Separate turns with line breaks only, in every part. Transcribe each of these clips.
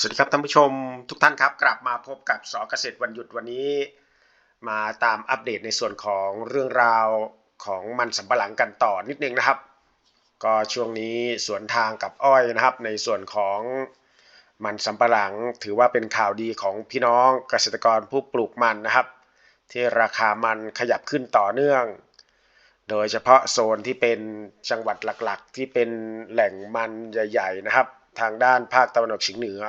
สวัสดีครับท่านผู้ชมทุกท่านครับ กลับมาพบกับสอเกษตรวันหยุดวันนี้ มาตามอัปเดตในส่วนของเรื่องราวของมันสำปะหลังกันต่อนิดนึงนะครับ ก็ช่วงนี้สวนทางกับอ้อยนะครับ ในส่วนของมันสำปะหลังถือว่าเป็นข่าวดีของพี่น้องเกษตรกรผู้ปลูกมันนะครับ ที่ราคามันขยับขึ้นต่อเนื่อง โดยเฉพาะโซนที่เป็นจังหวัดหลักๆ ที่เป็นแหล่งมันใหญ่ ๆ นะครับ ทางด้านภาคตะวันออกเฉียงเหนือ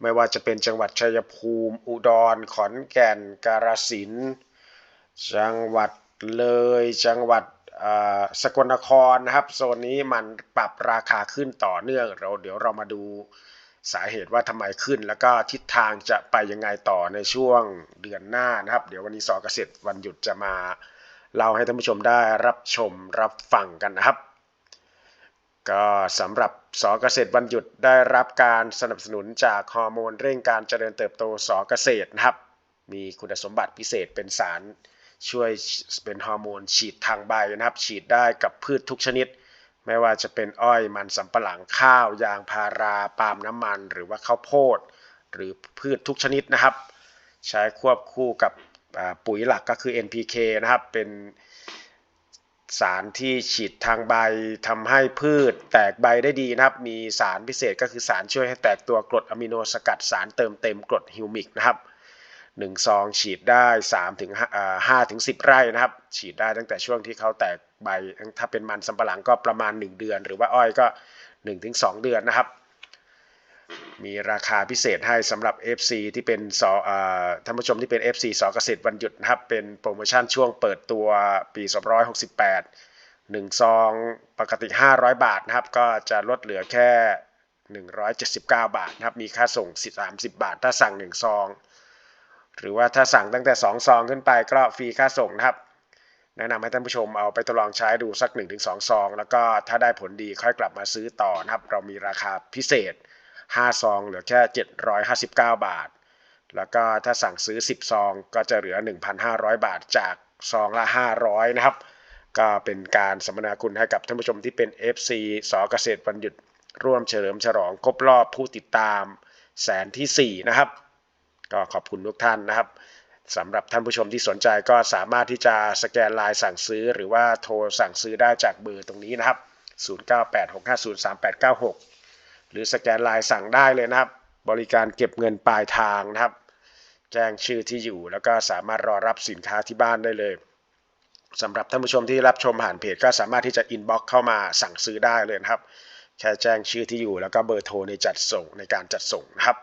ไม่ว่าจะเป็นจังหวัดชัยภูมิ อุดร ขอนแก่น กาฬสินธุ์จังหวัดเลย จังหวัดสกลนครนะครับ โซนนี้มันปรับราคาขึ้นต่อเนื่องเราเดี๋ยวเรามาดูสาเหตุว่าทำไมขึ้น แล้วก็ทิศทางจะไปยังไงต่อในช่วงเดือนหน้านะครับ เดี๋ยววันนี้สอกเกษตรวันหยุดจะมาเล่าให้ท่านผู้ชมได้รับชมรับฟังกันนะครับ ก็สำหรับสอเกษตรวันหยุดได้รับการสนับสนุนจากฮอร์โมนเร่งการเจริญเติบโตสอเกษตรนะครับ มีคุณสมบัติพิเศษเป็นสารช่วยเป็นฮอร์โมนฉีดทางใบนะครับ ฉีดได้กับพืชทุกชนิด ไม่ว่าจะเป็นอ้อยมันสำปะหลังข้าวยางพาราปาล์มน้ำมัน หรือว่าข้าวโพด หรือพืชทุกชนิดนะครับ ใช้ควบคู่กับปุ๋ยหลักก็คือ NPK นะครับเป็น สารที่ฉีดทางใบทำให้พืชแตกใบได้ดีนะครับ มีสารพิเศษก็คือสารช่วยให้แตกตัวกรดอะมิโนสกัดสารเติมเต็มกรดฮิวมิกนะครับ1ซองฉีดได้3ถึง5ถึง10 ไร่นะครับ ฉีดได้ตั้งแต่ช่วงที่เขาแตกใบ ถ้าเป็นมันสำปะหลังก็ประมาณ 1 เดือน หรือว่าอ้อยก็1ถึง2เดือนนะครับ มีราคาพิเศษให้สำหรับ FC ที่เป็นสอท่านผู้ชมที่เป็น FC สอเกษตรวันหยุดนะครับ เป็นโปรโมชั่นช่วงเปิดตัวปี268 1 ซองปกติ 500 บาทนะครับ ก็จะลดเหลือแค่ 179 บาทนะครับ มีค่าส่ง 30 บาท ถ้าสั่ง 1 ซอง หรือว่าถ้าสั่งตั้งแต่ 2 ซองขึ้นไปก็ฟรีค่าส่งนะครับ แนะนำให้ท่านผู้ชมเอาไปทดลองใช้ดูสัก 1-2 ซอง แล้วก็ถ้าได้ผลดีค่อยกลับมาซื้อต่อนะครับ เรามีราคาพิเศษ 5 ซองเหลือแค่ 759 บาท แล้วก็ถ้าสั่งซื้อ 10 ซองก็จะเหลือ 1,500 บาทจากซองละ 500 นะครับ ก็เป็นการสมนาคุณให้กับท่านผู้ชมที่เป็น FC สเกษตรวันหยุดร่วมเฉลิมฉลองครบรอบผู้ติดตามแสนที่ 4 นะครับ ก็ขอบคุณทุกท่านนะครับสำหรับท่านผู้ชมที่สนใจก็สามารถที่จะสแกนไลน์สั่งซื้อ หรือว่าโทรสั่งซื้อได้จากเบอร์ตรงนี้นะครับ 0986503896 หรือสแกนไลน์สั่งได้เลยนะครับ บริการเก็บเงินปลายทางนะครับ แจ้งชื่อที่อยู่แล้วก็สามารถรอรับสินค้าที่บ้านได้เลยสำหรับท่านผู้ชมที่รับชมผ่านเพจก็สามารถที่จะอินบ็อกเข้ามาสั่งซื้อได้เลยนะครับ แค่แจ้งชื่อที่อยู่แล้วก็เบอร์โทรในจัดส่งในการจัดส่งนะครับ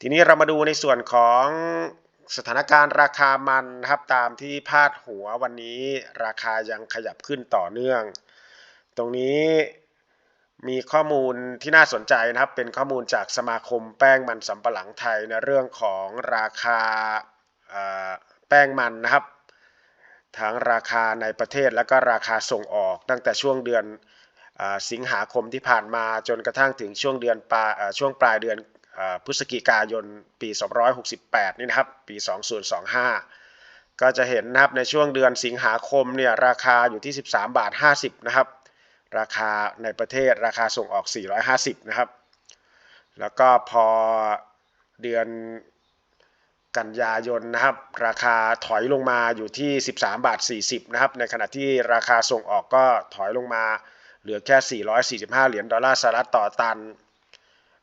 ทีนี้เรามาดูในส่วนของสถานการณ์ราคามันนะครับตามที่พาดหัววันนี้ราคายังขยับขึ้นต่อเนื่อง ตรงนี้ มีข้อมูลที่น่าสนใจนะครับ เป็นข้อมูลจากสมาคมแป้งมันสำปะหลังไทยในเรื่องของราคาแป้งมันนะครับ ทั้งราคาในประเทศและก็ราคาส่งออกตั้งแต่ช่วงเดือนสิงหาคมที่ผ่านมาจนกระทั่งถึงช่วงเดือนปลายช่วงปลายเดือนพฤศจิกายนปี 268 นี่นะครับ ปี 2025 ก็จะเห็นนะครับในช่วงเดือนสิงหาคมเนี่ยราคาอยู่ที่ 13 บาท 50 นะครับ ราคาในประเทศราคาส่งออก 450 นะครับ แล้วก็พอเดือนกันยายนนะครับ ราคาถอยลงมาอยู่ที่ 13 บาท 40 นะครับ ในขณะที่ราคาส่งออกก็ถอยลงมาเหลือแค่ 445 เหรียญดอลลาร์สหรัฐต่อตัน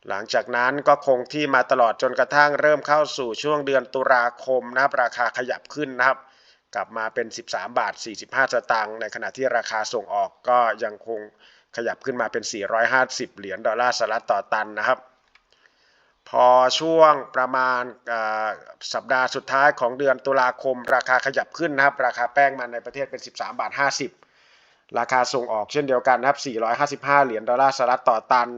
หลังจากนั้นก็คงที่มาตลอดจนกระทั่งเริ่มเข้าสู่ช่วงเดือนตุลาคมนะครับ ราคาขยับขึ้นนะครับ กลับมาเป็น 13 บาท 45 สตางค์ในขณะที่ราคาส่งออกก็ยังคงขยับขึ้นมาเป็น 450 เหรียญดอลลาร์สหรัฐต่อตันนะครับ พอช่วงประมาณสัปดาห์สุดท้ายของเดือนตุลาคม ราคาขยับขึ้นนะครับ ราคาแป้งมันในประเทศเป็น 13 บาท 50 ราคาส่งออกเช่นเดียวกันนะครับ 455 เหรียญดอลลาร์สหรัฐต่อตัน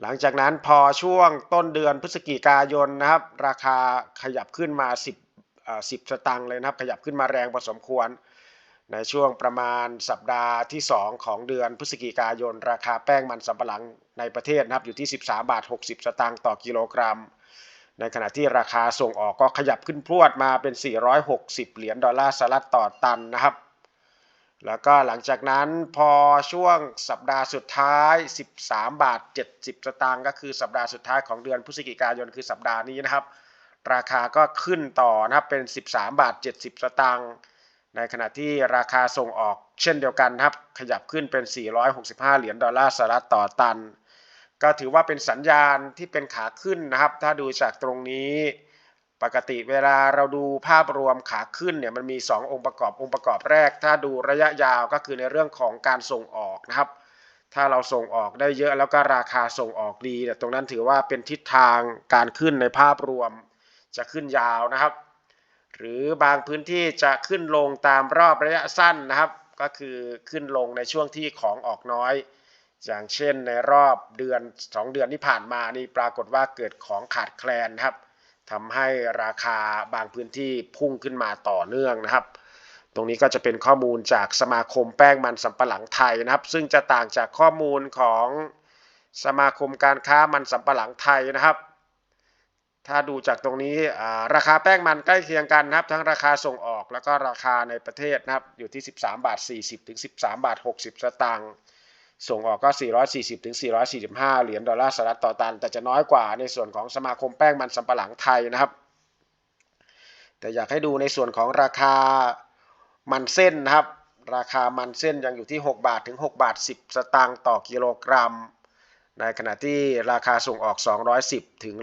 หลังจากนั้นพอช่วงต้นเดือนพฤศจิกายนนะครับ ราคาขยับขึ้นมา 10 10สตางค์เลยนะครับ ขยับขึ้นมาแรงพอสมควร ในช่วงประมาณสัปดาห์ที่ 2 ของเดือนพฤศจิกายน ราคาแป้งมันสำปะหลังในประเทศนะครับอยู่ที่ 13 บาท 60 สตางค์ต่อกิโลกรัม ในขณะที่ราคาส่งออกก็ขยับขึ้นพรวดมาเป็น 460 เหรียญดอลลาร์สหรัฐต่อตันนะครับแล้วก็หลังจากนั้นพอช่วงสัปดาห์สุดท้าย 13 บาท 70 สตางค์ก็คือสัปดาห์สุดท้ายของเดือนพฤศจิกายนคือสัปดาห์นี้นะครับ ราคาก็ขึ้นต่อนะครับเป็น 13 บาท 70 สตางค์ในขณะที่ราคาส่งออกเช่นเดียวกันครับขยับขึ้นเป็น 465 เหรียญดอลลาร์สหรัฐต่อตัน ก็ถือว่าเป็นสัญญาณที่เป็นขาขึ้นนะครับ ถ้าดูจากตรงนี้ ปกติเวลาเราดูภาพรวมขาขึ้นเนี่ยมันมี 2 องค์ประกอบองค์ประกอบแรก ถ้าดูระยะยาวก็คือในเรื่องของการส่งออกนะครับ ถ้าเราส่งออกได้เยอะแล้วก็ราคาส่งออกดีเนี่ยตรงนั้นถือว่าเป็นทิศทางการขึ้นในภาพรวม จะขึ้นยาวนะครับ หรือบางพื้นที่จะขึ้นลงตามรอบระยะสั้นนะครับ ก็คือขึ้นลงในช่วงที่ของออกน้อย อย่างเช่นในรอบเดือน 2 เดือนที่ผ่านมานี่ปรากฏว่าเกิดของขาดแคลนนะครับทำให้ราคาบางพื้นที่พุ่งขึ้นมาต่อเนื่องนะครับตรงนี้ก็จะเป็นข้อมูลจากสมาคมแป้งมันสำปะหลังไทยนะครับ ซึ่งจะต่างจากข้อมูลของสมาคมการค้ามันสำปะหลังไทยนะครับ ถ้าดูจากตรงนี้ราคาแป้งมันใกล้เคียงกันนะครับ ทั้งราคาส่งออกแล้วก็ราคาในประเทศนะครับอยู่ที่ 13 บาท 40 ถึง 13 บาท 60 สตางค์ส่งออกก็ 440 ถึง 445 เหรียญดอลลาร์สหรัฐต่อตัน แต่จะน้อยกว่าในส่วนของสมาคมแป้งมันสำปะหลังไทยนะครับ แต่อยากให้ดูในส่วนของราคามันเส้นนะครับ ราคามันเส้นยังอยู่ที่ 6 บาทถึง 6 บาท 10 สตางค์ต่อกิโลกรัม ในขณะที่ราคาส่งออก 210 ถึง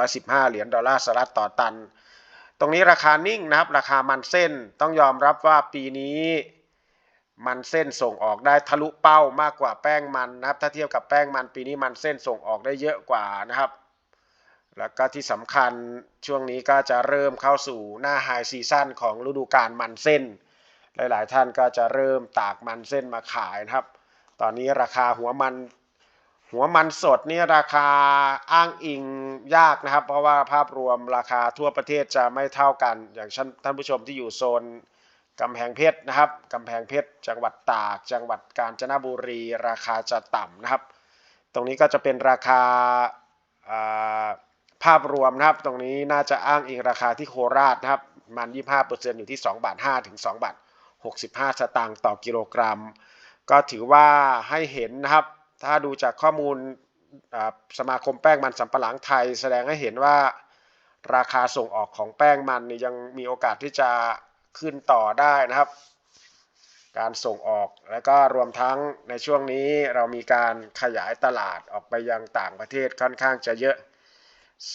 215 เหรียญดอลลาร์สหรัฐต่อตัน ตรงนี้ราคานิ่งนะครับ ราคามันเส้นต้องยอมรับว่าปีนี้มันเส้นส่งออกได้ทะลุเป้ามากกว่าแป้งมันนะครับ ถ้าเทียบกับแป้งมันปีนี้มันเส้นส่งออกได้เยอะกว่านะครับ แล้วก็ที่สำคัญช่วงนี้ก็จะเริ่มเข้าสู่หน้าไฮซีซั่นของฤดูกาลมันเส้น หลาย ๆ ท่านก็จะเริ่มตากมันเส้นมาขายนะครับ ตอนนี้ราคาหัวมัน หัวมันสดนี่ราคาอ้างอิงยากนะครับ เพราะว่าภาพรวมราคาทั่วประเทศจะไม่เท่ากัน อย่างท่านผู้ชมที่อยู่โซนกำแพงเพชรนะครับกำแพงเพชรจังหวัดตาก จังหวัดกาญจนบุรี ราคาจะต่ำนะครับ ตรงนี้ก็จะเป็นราคาภาพรวมนะครับ ตรงนี้น่าจะอ้างอิงราคาที่โคราชนะครับมัน25%อยู่ที่2บาท5ถึง2บาท65 สตางค์ต่อกิโลกรัม ก็ถือว่าให้เห็นนะครับ ถ้าดูจากข้อมูลสมาคมแป้งมันสำปะหลังไทย แสดงให้เห็นว่าราคาส่งออกของแป้งมันยังมีโอกาสที่จะขึ้นต่อได้นะครับ การส่งออกแล้วก็รวมทั้งในช่วงนี้เรามีการขยายตลาดออกไปยังต่างประเทศค่อนข้างจะเยอะ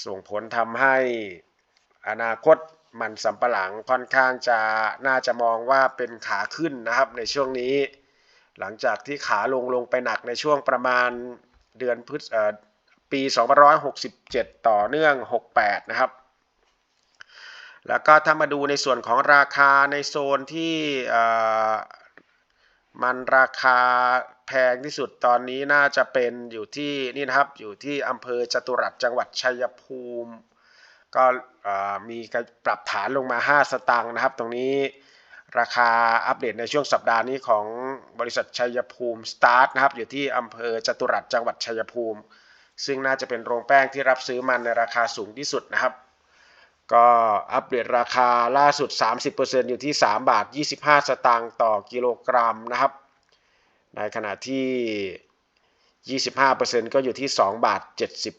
ส่งผลทำให้อนาคตมันสำปะหลังค่อนข้างจะน่าจะมองว่าเป็นขาขึ้นนะครับในช่วงนี้ หลังจากที่ขาลงลงไปหนักในช่วงประมาณเดือนพฤษปี 2567 ต่อเนื่อง 68 นะครับ แล้วก็ถ้ามาดูในส่วนของราคาในโซนที่มันราคาแพงที่สุดตอนนี้น่าจะเป็นอยู่ที่นี่นะครับอยู่ที่อำเภอจตุรัสจังหวัดชัยภูมิ ก็มีการปรับฐานลงมา 5 สตางค์นะครับ ตรงนี้ราคาอัปเดตในช่วงสัปดาห์นี้ของ บริษัทชัยภูมิสตาร์ทนะครับอยู่ที่อำเภอจตุรัสจังหวัดชัยภูมิ ซึ่งน่าจะเป็นโรงแป้งที่รับซื้อมันในราคาสูงที่สุดนะครับ ก็อัปเดตราคาล่าสุด 30%อยู่ที่ 3 บาท 25 สตางค์ต่อกิโลกรัมนะครับ ในขณะที่ 25%ก็อยู่ที่ 2 บาท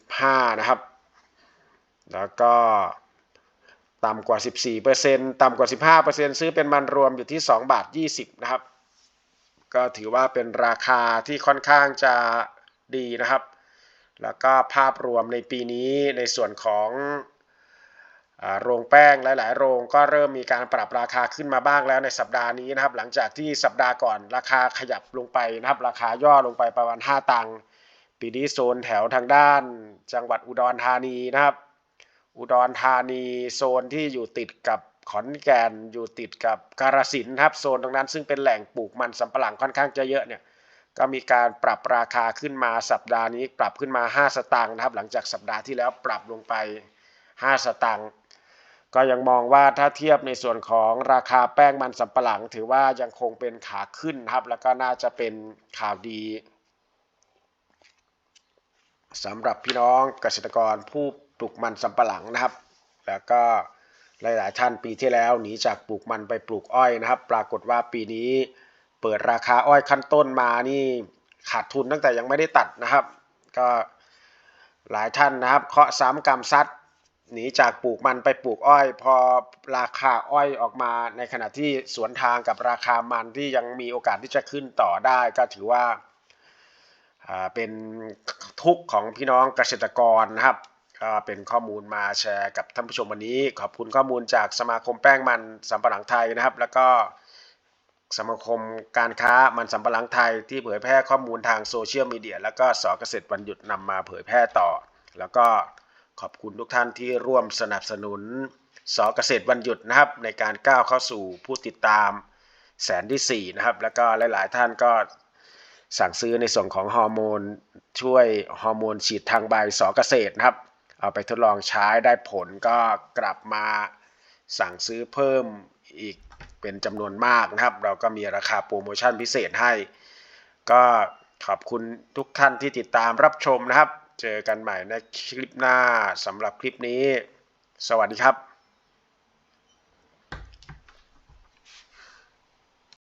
75 นะครับ แล้วก็ต่ำกว่า 14%ต่ำกว่า 15%ซื้อเป็นมันรวมอยู่ที่ 2 บาท 20 นะครับ ก็ถือว่าเป็นราคาที่ค่อนข้างจะดีนะครับ แล้วก็ภาพรวมในปีนี้ในส่วนของโรงแป้งหลาย ๆ โรงก็เริ่มมีการปรับราคาขึ้นมาบ้างแล้วในสัปดาห์นี้นะครับ หลังจากที่สัปดาห์ก่อนราคาขยับลงไปนะครับ ราคาย่อลงไปประมาณ 5 ตังค์ปีนี้โซนแถวทางด้าน จังหวัดอุดรธานีนะครับ อุดรธานีโซนที่อยู่ติดกับ ขอนแก่นอยู่ติดกับกาฬสินครับโซนตรงนั้นซึ่งเป็นแหล่งปลูกมันสำปะหลังค่อนข้างจะเยอะเนี่ยก็มีการปรับราคาขึ้นมาสัปดาห์นี้ ปรับขึ้นมา 5 สตางค์นะครับ หลังจากสัปดาห์ที่แล้วปรับลงไป 5 สตางค์ก็ยังมองว่าถ้าเทียบในส่วนของราคาแป้งมันสำปะหลัง ถือว่ายังคงเป็นขาขึ้นครับ แล้วก็น่าจะเป็นข่าวดีสำหรับพี่น้องเกษตรกรผู้ปลูกมันสำปะหลังนะครับ แล้วก็ หลายๆท่านปีที่แล้วหนีจากปลูกมันไปปลูกอ้อยนะครับ ปรากฏว่าปีนี้เปิดราคาอ้อยขั้นต้นมานี่ขาดทุนตั้งแต่ยังไม่ได้ตัดนะครับ ก็หลายท่านนะครับเคาะซ้ำกรรมซัดหนีจากปลูกมันไปปลูกอ้อย พอราคาอ้อยออกมาในขณะที่สวนทางกับราคามันที่ยังมีโอกาสที่จะขึ้นต่อได้ก็ถือว่าอ่าเป็นทุกข์ของพี่น้องเกษตรกรนะครับ ก็เป็นข้อมูลมาแชร์กับท่านผู้ชมวันนี้ ขอบคุณข้อมูลจากสมาคมแป้งมันสำปะหลังไทยนะครับ แล้วก็สมาคมการค้ามันสำปะหลังไทยที่เผยแพร่ข้อมูลทางโซเชียลมีเดียแล้วก็สอเกษตรวันหยุดนำมาเผยแพร่ต่อ แล้วก็ขอบคุณทุกท่านที่ร่วมสนับสนุนสอเกษตรวันหยุดนะครับ ในการก้าวเข้าสู่ผู้ติดตามแสนที่ 4 นะครับ แล้วก็หลาย ๆ ท่านก็สั่งซื้อในส่วนของฮอร์โมน ช่วยฮอร์โมนฉีดทางใบสอเกษตรนะครับ เอาไปทดลองใช้ได้ผลก็กลับมาสั่งซื้อเพิ่มอีกเป็นจำนวนมากนะครับ เราก็มีราคาโปรโมชั่นพิเศษให้ ก็ขอบคุณทุกท่านที่ติดตามรับชมนะครับ เจอกันใหม่ในคลิปหน้าสำหรับคลิปนี้ สวัสดีครับ